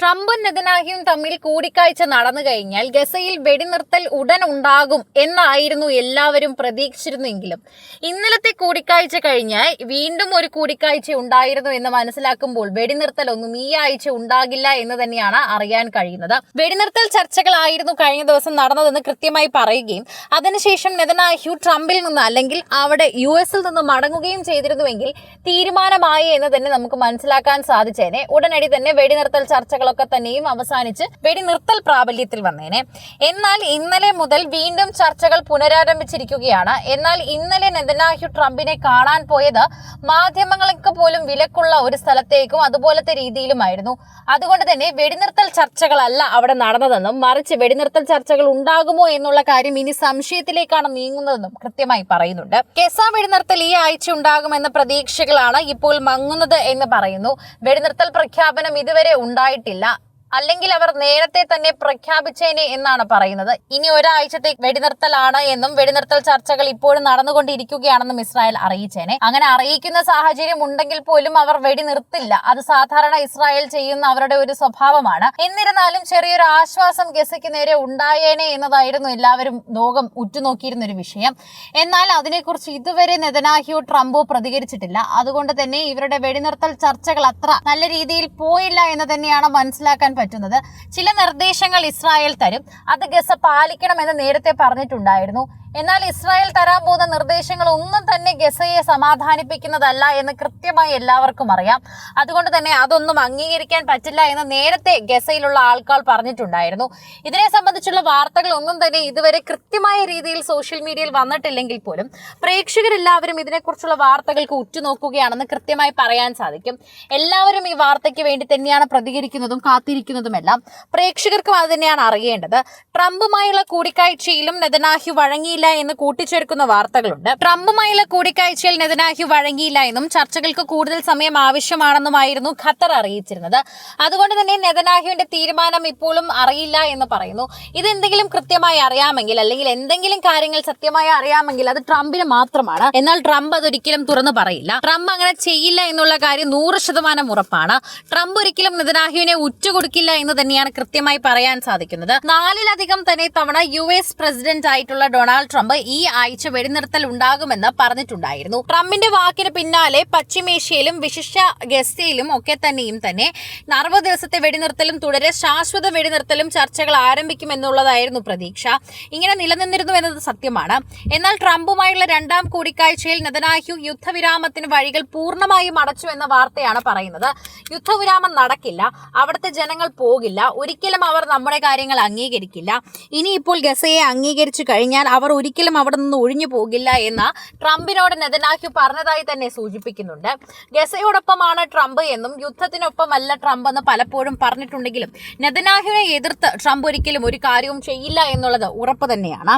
ട്രംപും നെതനാഹിയും തമ്മിൽ കൂടിക്കാഴ്ച നടന്നു കഴിഞ്ഞാൽ ഗസയിൽ വെടിനിർത്തൽ ഉടൻ ഉണ്ടാകും എന്നായിരുന്നു എല്ലാവരും പ്രതീക്ഷിച്ചിരുന്നെങ്കിലും. ഇന്നലത്തെ കൂടിക്കാഴ്ച കഴിഞ്ഞ് വീണ്ടും ഒരു കൂടിക്കാഴ്ച ഉണ്ടായിരുന്നു എന്ന് മനസ്സിലാക്കുമ്പോൾ വെടിനിർത്തൽ ഒന്നും ഈ ആഴ്ച ഉണ്ടാകില്ല എന്ന് തന്നെയാണ് അറിയാൻ കഴിയുന്നത്. വെടിനിർത്തൽ ചർച്ചകളായിരുന്നു കഴിഞ്ഞ ദിവസം നടന്നതെന്ന് കൃത്യമായി പറയുകയും അതിനുശേഷം നെതനാഹ്യു ട്രംപിൽ നിന്ന് അല്ലെങ്കിൽ അവിടെ യു എസിൽ നിന്ന് മടങ്ങുകയും ചെയ്തിരുന്നുവെങ്കിൽ തീരുമാനമായി എന്ന് തന്നെ നമുക്ക് മനസ്സിലാക്കാൻ സാധിച്ചേനെ. ഉടനടി തന്നെ വെടിനിർത്തൽ ചർച്ചകളൊക്കെ തന്നെയും അവസാനിച്ച് വെടിനിർത്തൽ പ്രാബല്യത്തിൽ വന്നേനെ. എന്നാൽ ഇന്നലെ മുതൽ വീണ്ടും ചർച്ചകൾ പുനരാരംഭിച്ചിരിക്കുകയാണ്. എന്നാൽ ഇന്നലെ നെതന്യാഹു ട്രംപിനെ കാണാൻ പോയത് മാധ്യമങ്ങൾക്ക് പോലും വിലക്കുള്ള ഒരു സ്ഥലത്തേക്കും അതുപോലത്തെ രീതിയിലുമായിരുന്നു. അതുകൊണ്ട് തന്നെ വെടിനിർത്തൽ ചർച്ചകളല്ല അവിടെ നടന്നതെന്നും മറിച്ച് വെടിനിർത്തൽ ചർച്ചകൾ ഉണ്ടാകുമോ എന്നുള്ള കാര്യം ഇനി സംശയത്തിലേക്കാണ് നീങ്ങുന്നതെന്നും കൃത്യമായി പറയുന്നുണ്ട്. കെസ വെടിനിർത്തൽ ഈ ആഴ്ച ഉണ്ടാകുമെന്ന പ്രതീക്ഷകളാണ് ഇപ്പോൾ മങ്ങുന്നത് എന്ന് പറയുന്നു. വെടിനിർത്തൽ പ്രഖ്യാപനം ഇതുവരെ ഉണ്ടായിട്ടില്ല. لا. അല്ലെങ്കിൽ അവർ നേരത്തെ തന്നെ പ്രഖ്യാപിച്ചേനെ എന്നാണ് പറയുന്നത്. ഇനി ഒരാഴ്ചത്തെ വെടിനിർത്തലാണ് എന്നും വെടിനിർത്തൽ ചർച്ചകൾ ഇപ്പോഴും നടന്നുകൊണ്ടിരിക്കുകയാണെന്നും ഇസ്രായേൽ അറിയിച്ചേനെ. അങ്ങനെ അറിയിക്കുന്ന സാഹചര്യം ഉണ്ടെങ്കിൽ പോലും അവർ വെടിനിർത്തില്ല. അത് സാധാരണ ഇസ്രായേൽ ചെയ്യുന്ന അവരുടെ ഒരു സ്വഭാവമാണ്. എന്നിരുന്നാലും ചെറിയൊരു ആശ്വാസം ഗസയ്ക്ക് നേരെ ഉണ്ടായേനെ എന്നതായിരുന്നു എല്ലാവരും ലോകം ഉറ്റുനോക്കിയിരുന്ന ഒരു വിഷയം. എന്നാൽ അതിനെക്കുറിച്ച് ഇതുവരെ നെതനാഹിയോ ട്രംപോ പ്രതികരിച്ചിട്ടില്ല. അതുകൊണ്ട് തന്നെ ഇവരുടെ വെടിനിർത്തൽ ചർച്ചകൾ അത്ര നല്ല രീതിയിൽ പോയില്ല എന്ന് തന്നെയാണ് മനസ്സിലാക്കാൻ പറ്റുന്നത്. ചില നിർദ്ദേശങ്ങൾ ഇസ്രായേൽ തരും. അത് ഗസ പാലിക്കണമെന്ന് നേരത്തെ പറഞ്ഞിട്ടുണ്ടായിരുന്നു. എന്നാൽ ഇസ്രായേൽ തരാൻ പോകുന്ന നിർദ്ദേശങ്ങൾ ഒന്നും തന്നെ ഗസയെ സമാധാനിപ്പിക്കുന്നതല്ല എന്ന് കൃത്യമായി എല്ലാവർക്കും അറിയാം. അതുകൊണ്ട് തന്നെ അതൊന്നും അംഗീകരിക്കാൻ പറ്റില്ല എന്ന് നേരത്തെ ഗസയിലുള്ള ആൾക്കാർ പറഞ്ഞിട്ടുണ്ടായിരുന്നു. ഇതിനെ സംബന്ധിച്ചുള്ള വാർത്തകൾ ഒന്നും തന്നെ ഇതുവരെ കൃത്യമായ രീതിയിൽ സോഷ്യൽ മീഡിയയിൽ വന്നിട്ടില്ലെങ്കിൽ പോലും പ്രേക്ഷകരെല്ലാവരും ഇതിനെക്കുറിച്ചുള്ള വാർത്തകൾക്ക് ഉറ്റുനോക്കുകയാണെന്ന് കൃത്യമായി പറയാൻ സാധിക്കും. എല്ലാവരും ഈ വാർത്തയ്ക്ക് വേണ്ടി തന്നെയാണ് പ്രതികരിക്കുന്നതും കാത്തിരിക്കുന്നതുമെല്ലാം പ്രേക്ഷകർക്കും അത് തന്നെയാണ് അറിയേണ്ടത്. ട്രംപുമായുള്ള കൂടിക്കാഴ്ചയിലും നെതനാഹ്യു വഴങ്ങിയില്ല എന്ന് കൂട്ടിച്ചേർക്കുന്ന വാർത്തകളുണ്ട്. ട്രംപുമായുള്ള കൂടിക്കാഴ്ചയിൽ നെതനാഹ്യു വഴങ്ങിയില്ല എന്നും ചർച്ചകൾക്ക് കൂടുതൽ സമയം ആവശ്യമാണെന്നുമായിരുന്നു ഖത്തർ അറിയിച്ചിരുന്നത്. അതുകൊണ്ട് തന്നെ നെതനാഹ്യുവിന്റെ തീരുമാനം ഇപ്പോഴും അറിയില്ല എന്ന് പറയുന്നു. ഇതെന്തെങ്കിലും കൃത്യമായി അറിയാമെങ്കിൽ അല്ലെങ്കിൽ എന്തെങ്കിലും കാര്യങ്ങൾ സത്യമായി അറിയാമെങ്കിൽ അത് ട്രംപിന് മാത്രമാണ്. എന്നാൽ ട്രംപ് അതൊരിക്കലും തുറന്നു പറയില്ല. ട്രംപ് അങ്ങനെ ചെയ്യില്ല എന്നുള്ള കാര്യം നൂറ് ശതമാനം ഉറപ്പാണ്. ട്രംപ് ഒരിക്കലും നെതനാഹ്യുവിനെ ഉറ്റുകൊടുക്കില്ല എന്ന് തന്നെയാണ് കൃത്യമായി പറയാൻ സാധിക്കുന്നത്. നാലിലധികം തന്നെ തവണ യു എസ് പ്രസിഡന്റ് ആയിട്ടുള്ള ഡൊണാൾഡ് ട്രംപ് ഈ ആഴ്ച വെടിനിർത്തൽ ഉണ്ടാകുമെന്ന് പറഞ്ഞിട്ടുണ്ടായിരുന്നു. ട്രംപിന്റെ വാക്കിന് പിന്നാലെ പശ്ചിമേഷ്യയിലും വിശിഷ്ട ഗസയിലും ഒക്കെ തന്നെയും തന്നെ അറുപത് ദിവസത്തെ വെടിനിർത്തലും തുടരെ ശാശ്വത വെടിനിർത്തലും ചർച്ചകൾ ആരംഭിക്കുമെന്നുള്ളതായിരുന്നു പ്രതീക്ഷ. ഇങ്ങനെ നിലനിന്നിരുന്നു എന്നത് സത്യമാണ്. എന്നാൽ ട്രംപുമായുള്ള രണ്ടാം കൂടിക്കാഴ്ചയിൽ നെതനാഹ്യു യുദ്ധവിരാമത്തിന് വഴികൾ പൂർണമായും അടച്ചു എന്ന വാർത്തയാണ് പറയുന്നത്. യുദ്ധവിരാമം നടക്കില്ല അവിടുത്തെ ജനങ്ങൾ പോകില്ല ഒരിക്കലും അവർ നമ്മുടെ കാര്യങ്ങൾ അംഗീകരിക്കില്ല. ഇനിയിപ്പോൾ ഗസയെ അംഗീകരിച്ചു കഴിഞ്ഞാൽ അവർ ഒരിക്കലും അവിടെ നിന്ന് ഒഴിഞ്ഞു പോകില്ല എന്ന് ട്രംപിനോട് നെതനാഹ്യു പറഞ്ഞതായി തന്നെ സൂചിപ്പിക്കുന്നുണ്ട്. ഗസയോടൊപ്പമാണ് ട്രംപ് എന്നും യുദ്ധത്തിനൊപ്പമല്ല ട്രംപ് എന്ന് പലപ്പോഴും പറഞ്ഞിട്ടുണ്ടെങ്കിലും നെതനാഹ്യുവിനെ എതിർത്ത് ട്രംപ് ഒരിക്കലും ഒരു കാര്യവും ചെയ്യില്ല എന്നുള്ളത് ഉറപ്പ് തന്നെയാണ്.